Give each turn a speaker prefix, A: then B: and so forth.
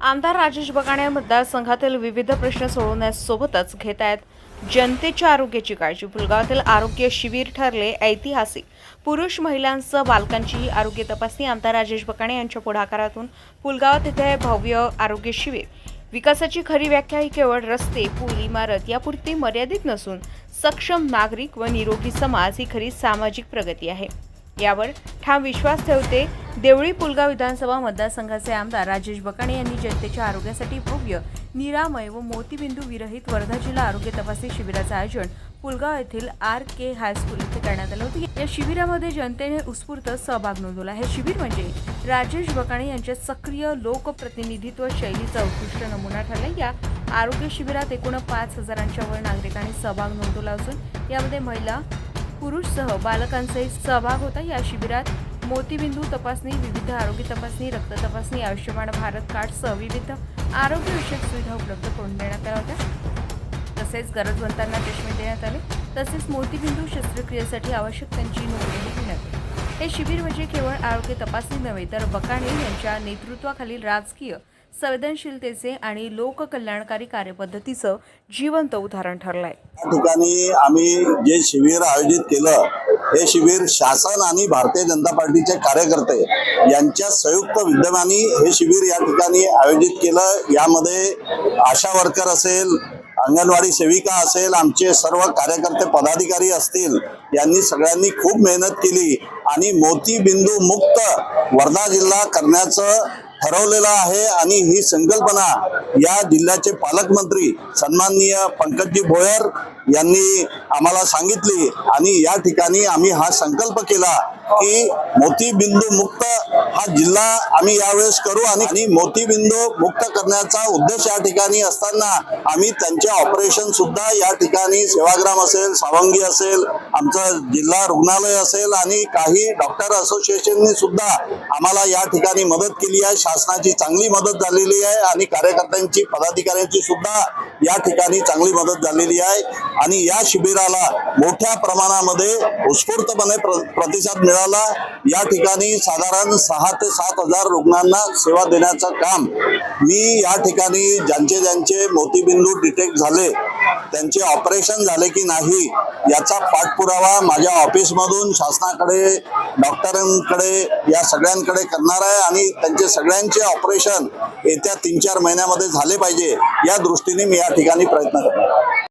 A: आमदार राजेश बगाणे मतदारसंघातील विविध प्रश्न सोडवण्यासोबतच घेत आहेत. जनतेच्या आरोग्याची काळजी. पुलगावातील आरोग्य शिबिर ठरले ऐतिहासिक. पुरुष महिलांसह बालकांचीही आरोग्य तपासणी आमदार राजेश बकाणे यांच्या पुढाकारातून पुलगावात येथे भव्य आरोग्य शिबिर. विकासाची खरी व्याख्या ही केवळ रस्ते पूल इमारत यापुरती मर्यादित नसून सक्षम नागरिक व निरोगी समाज ही खरी सामाजिक प्रगती आहे. यावर ठाम विश्वास ठेवते देवळी पुलगाव विधानसभा मतदारसंघाचे आमदार राजेश बकाणे यांनी जनतेच्या आरोग्यासाठी भव्य निरामय व मोतीबिंदू विरहित वर्धा जिल्हा आरोग्य तपासणी शिबिराचं आयोजन पुलगाव येथील आर के हायस्कूल येथे करण्यात आलं होतं. या शिबिरामध्ये जनतेने उत्स्फूर्त सहभाग नोंदवला. हे शिबिर म्हणजे राजेश बकाणे यांच्या सक्रिय लोकप्रतिनिधित्व शैलीचा उत्कृष्ट नमुना ठरला. या आरोग्य शिबिरात एकूण पाच हजारांच्या वर नागरिकांनी सहभाग नोंदवला असून यामध्ये महिला पुरुषसह बालकांचाही सहभाग होता या शिबिरात मोतीबिंदू तपासणी विविध आरोग्य तपासणी रक्त तपासणी आयुष्यमान भारत कार्डसह विविध आरोग्यविषयक सुविधा उपलब्ध करून देण्यात आल्या होत्या. तसेच गरजवंतांना चष्मे देण्यात आले. तसेच मोतीबिंदू शस्त्रक्रियेसाठी आवश्यक त्यांची नोंदणी घेण्यात आली. हे शिबिर म्हणजे केवळ आरोग्य तपासणी नव्हे तर बकाणे यांच्या नेतृत्वाखालील राजकीय संवेदनशीलतेचे आणि लोककल्याणकारी कार्यपद्धतीचं जिवंत उदाहरण ठरलंय.
B: या ठिकाणी आम्ही जे शिबिर आयोजित केलं हे शिबिर शासन आणि भारतीय जनता पार्टीचे कार्यकर्ते यांच्या संयुक्त विद्यमाने हे शिबिर या ठिकाणी आयोजित केलं. यामध्ये आशा वर्कर असेल अंगणवाडी सेविका असेल आमचे सर्व कार्यकर्ते पदाधिकारी असतील यांनी सगळ्यांनी खूप मेहनत केली आणि मोतीबिंदू मुक्त वर्धा जिल्हा करण्याचं ठरवलेला आहे आणि ही संकल्पना या जिल्ह्याचे पालकमंत्री सन्माननीय पंकजी भोयर यांनी आम्हाला सांगितली. आणि या ठिकाणी आम्ही हा संकल्प केला की मोतीबिंदू मुक्त हा जिल्हा आम्ही यावेळेस करू आणि मोतीबिंदू मुक्त करण्याचा उद्देश या ठिकाणी असताना आम्ही त्यांचे ऑपरेशन सुद्धा या ठिकाणी सेवाग्राम असेल सावंगी असेल आमचं जिल्हा रुग्णालय असेल आणि काही डॉक्टर असोसिएशननी सुद्धा आम्हाला या ठिकाणी मदत केली आहे. शासनाची चांगली मदत झालेली आहे आणि कार्यकर्त्यांची पदाधिकाऱ्यांची सुद्धा या ठिकाणी चांगली मदत झालेली आहे. आणि या शिबिराला मोठ्या प्रमाणामध्ये उत्स्फूर्तपणे प्र प्रतिसाद मिळाला. या ठिकाणी साधारण सहा ते सात हजार रुग्णांना सेवा देण्याचं काम मी या ठिकाणी ज्यांचे ज्यांचे मोतीबिंदू डिटेक्ट झाले त्यांचे ऑपरेशन झाले की नाही याचा पाठपुरावा माझ्या ऑफिसमधून शासनाकडे डॉक्टरांकडे या सगळ्यांकडे करणार आहे आणि त्यांचे सगळ्यांचे ऑपरेशन येत्या तीन चार महिन्यामध्ये झाले पाहिजे. या दृष्टीने मी या ठिकाणी प्रयत्न करणार.